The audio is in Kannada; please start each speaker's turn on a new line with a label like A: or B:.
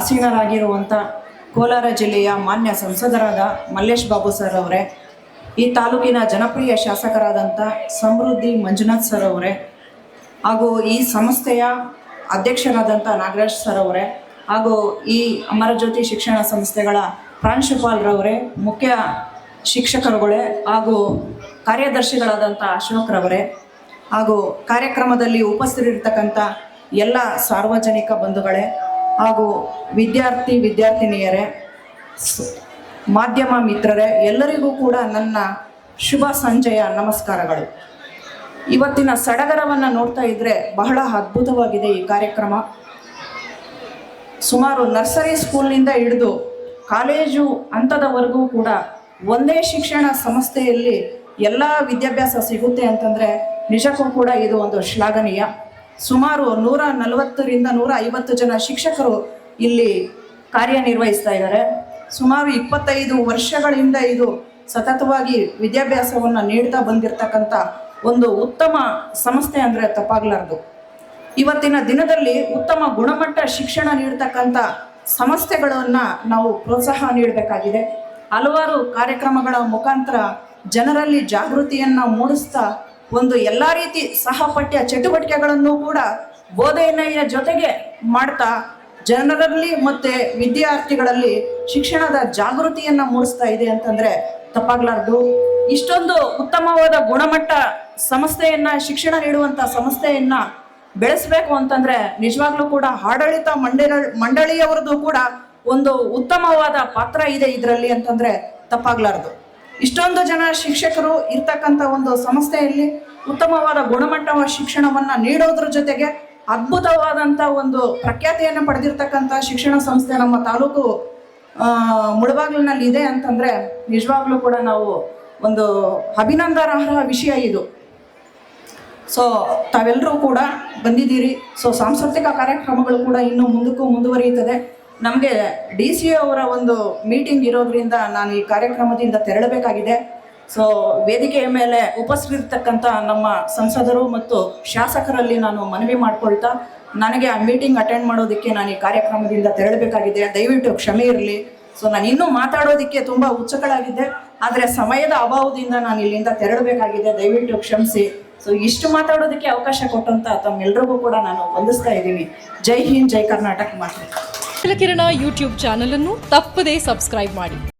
A: ಆಸೀನರಾಗಿರುವಂಥ ಕೋಲಾರ ಜಿಲ್ಲೆಯ ಮಾನ್ಯ ಸಂಸದರಾದ ಮಲ್ಲೇಶ್ ಬಾಬು ಸರ್ ಅವರೇ, ಈ ತಾಲೂಕಿನ ಜನಪ್ರಿಯ ಶಾಸಕರಾದಂಥ ಸಮೃದ್ಧಿ ಮಂಜುನಾಥ್ ಸರ್ ಅವರೇ, ಹಾಗೂ ಈ ಸಂಸ್ಥೆಯ ಅಧ್ಯಕ್ಷರಾದಂಥ ನಾಗರಾಜ್ ಸರ್ ಅವರೇ, ಹಾಗೂ ಈ ಅಮರಜ್ಯೋತಿ ಶಿಕ್ಷಣ ಸಂಸ್ಥೆಗಳ ಪ್ರಾಂಶುಪಾಲರವರೇ ಮುಖ್ಯ ಶಿಕ್ಷಕರುಗಳೇ, ಹಾಗೂ ಕಾರ್ಯದರ್ಶಿಗಳಾದಂಥ ಅಶೋಕ್ರವರೇ ಹಾಗೂ ಕಾರ್ಯಕ್ರಮದಲ್ಲಿ ಉಪಸ್ಥಿತರಿರ್ತಕ್ಕಂಥ ಎಲ್ಲ ಸಾರ್ವಜನಿಕ ಬಂಧುಗಳೇ ಹಾಗೂ ವಿದ್ಯಾರ್ಥಿ ವಿದ್ಯಾರ್ಥಿನಿಯರೇ, ಮಾಧ್ಯಮ ಮಿತ್ರರೇ, ಎಲ್ಲರಿಗೂ ಕೂಡ ನನ್ನ ಶುಭ ಸಂಜೆಯ ನಮಸ್ಕಾರಗಳು. ಇವತ್ತಿನ ಸಡಗರವನ್ನು ನೋಡ್ತಾ ಇದ್ದರೆ ಬಹಳ ಅದ್ಭುತವಾಗಿದೆ ಈ ಕಾರ್ಯಕ್ರಮ. ಸುಮಾರು ನರ್ಸರಿ ಸ್ಕೂಲ್ನಿಂದ ಹಿಡಿದು ಕಾಲೇಜು ಹಂತದವರೆಗೂ ಕೂಡ ಒಂದೇ ಶಿಕ್ಷಣ ಸಂಸ್ಥೆಯಲ್ಲಿ ಎಲ್ಲ ವಿದ್ಯಾಭ್ಯಾಸ ಸಿಗುತ್ತೆ ಅಂತಂದರೆ ನಿಜಕ್ಕೂ ಕೂಡ ಇದು ಒಂದು ಶ್ಲಾಘನೀಯ. ಸುಮಾರು ನೂರ ನಲವತ್ತರಿಂದ ನೂರ ಐವತ್ತು ಜನ ಶಿಕ್ಷಕರು ಇಲ್ಲಿ ಕಾರ್ಯನಿರ್ವಹಿಸ್ತಾ ಇದ್ದಾರೆ. ಸುಮಾರು ಇಪ್ಪತ್ತೈದು ವರ್ಷಗಳಿಂದ ಇದು ಸತತವಾಗಿ ವಿದ್ಯಾಭ್ಯಾಸವನ್ನು ನೀಡ್ತಾ ಬಂದಿರತಕ್ಕಂಥ ಒಂದು ಉತ್ತಮ ಸಂಸ್ಥೆ ಅಂದರೆ ತಪ್ಪಾಗಲಾರ್ದು ಇವತ್ತಿನ ದಿನದಲ್ಲಿ ಉತ್ತಮ ಗುಣಮಟ್ಟ ಶಿಕ್ಷಣ ನೀಡ್ತಕ್ಕಂಥ ಸಂಸ್ಥೆಗಳನ್ನು ನಾವು ಪ್ರೋತ್ಸಾಹ ನೀಡಬೇಕಾಗಿದೆ. ಹಲವಾರು ಕಾರ್ಯಕ್ರಮಗಳ ಮುಖಾಂತರ ಜನರಲ್ಲಿ ಜಾಗೃತಿಯನ್ನು ಮೂಡಿಸ್ತಾ ಒಂದು ಎಲ್ಲ ರೀತಿ ಸಹಪಠ್ಯ ಚಟುವಟಿಕೆಗಳನ್ನು ಕೂಡ ಬೋಧನೆಯ ಜೊತೆಗೆ ಮಾಡ್ತಾ ಜನರಲ್ಲಿ ಮತ್ತು ವಿದ್ಯಾರ್ಥಿಗಳಲ್ಲಿ ಶಿಕ್ಷಣದ ಜಾಗೃತಿಯನ್ನು ಮೂಡಿಸ್ತಾ ಇದೆ ಅಂತಂದರೆ ತಪ್ಪಾಗ್ಲಾರ್ದು. ಇಷ್ಟೊಂದು ಉತ್ತಮವಾದ ಗುಣಮಟ್ಟ ಸಂಸ್ಥೆಯನ್ನು, ಶಿಕ್ಷಣ ನೀಡುವಂಥ ಸಂಸ್ಥೆಯನ್ನು ಬೆಳೆಸಬೇಕು ಅಂತಂದ್ರೆ ನಿಜವಾಗ್ಲೂ ಕೂಡ ಆಡಳಿತ ಮಂಡಳ ಮಂಡಳಿಯವರದ್ದು ಕೂಡ ಒಂದು ಉತ್ತಮವಾದ ಪಾತ್ರ ಇದೆ ಇದರಲ್ಲಿ ಅಂತಂದ್ರೆ ತಪ್ಪಾಗ್ಲಾರ್ದು. ಇಷ್ಟೊಂದು ಜನ ಶಿಕ್ಷಕರು ಇರ್ತಕ್ಕಂಥ ಒಂದು ಸಂಸ್ಥೆಯಲ್ಲಿ ಉತ್ತಮವಾದ ಗುಣಮಟ್ಟವ ಶಿಕ್ಷಣವನ್ನು ನೀಡೋದ್ರ ಜೊತೆಗೆ ಅದ್ಭುತವಾದಂಥ ಒಂದು ಪ್ರಖ್ಯಾತಿಯನ್ನು ಪಡೆದಿರ್ತಕ್ಕಂಥ ಶಿಕ್ಷಣ ಸಂಸ್ಥೆ ನಮ್ಮ ತಾಲೂಕು ಮುಳಬಾಗಿಲಿನಲ್ಲಿ ಇದೆ ಅಂತಂದ್ರೆ ನಿಜವಾಗ್ಲೂ ಕೂಡ ನಾವು ಒಂದು ಅಭಿನಂದನಾರ್ಹ ವಿಷಯ ಇದು. ಸೊ ತಾವೆಲ್ಲರೂ ಕೂಡ ಬಂದಿದ್ದೀರಿ. ಸೊ ಸಾಂಸ್ಕೃತಿಕ ಕಾರ್ಯಕ್ರಮಗಳು ಕೂಡ ಇನ್ನೂ ಮುಂದಕ್ಕೂ ಮುಂದುವರಿಯುತ್ತದೆ. ನಮಗೆ ಡಿ ಸಿ ಅವರ ಒಂದು ಮೀಟಿಂಗ್ ಇರೋದ್ರಿಂದ ನಾನು ಈ ಕಾರ್ಯಕ್ರಮದಿಂದ ತೆರಳಬೇಕಾಗಿದೆ. ಸೊ ವೇದಿಕೆಯ ಮೇಲೆ ಉಪಸ್ಥಿತಿರ್ತಕ್ಕಂಥ ನಮ್ಮ ಸಂಸದರು ಮತ್ತು ಶಾಸಕರಲ್ಲಿ ನಾನು ಮನವಿ ಮಾಡಿಕೊಳ್ತಾ, ನನಗೆ ಆ ಮೀಟಿಂಗ್ ಅಟೆಂಡ್ ಮಾಡೋದಕ್ಕೆ ನಾನು ಈ ಕಾರ್ಯಕ್ರಮದಿಂದ ತೆರಳಬೇಕಾಗಿದೆ. ದಯವಿಟ್ಟು ಕ್ಷಮೆ ಇರಲಿ. ಸೊ ನಾನು ಇನ್ನೂ ಮಾತಾಡೋದಕ್ಕೆ ತುಂಬ ಉತ್ಸುಕಳಾಗಿದ್ದೆ. ಆದರೆ ಸಮಯದ ಅಭಾವದಿಂದ ನಾನು ಇಲ್ಲಿಂದ ತೆರಳಬೇಕಾಗಿದೆ. ದಯವಿಟ್ಟು ಕ್ಷಮಿಸಿ. ಸೊ ಇಷ್ಟು ಮಾತಾಡೋದಕ್ಕೆ ಅವಕಾಶ ಕೊಟ್ಟಂತ ತಮ್ಮೆಲ್ಲರಿಗೂ ಕೂಡ ನಾನು ವಂದಿಸ್ತಾ ಇದ್ದೀನಿ. ಜೈ ಹಿಂದ್, ಜೈ ಕರ್ನಾಟಕ ಮಾತ್ರ
B: ಕಿರಣ ಯೂಟ್ಯೂಬ್ ಚಾನಲ್ ಅನ್ನು ತಪ್ಪದೇ ಸಬ್ಸ್ಕ್ರೈಬ್ ಮಾಡಿ.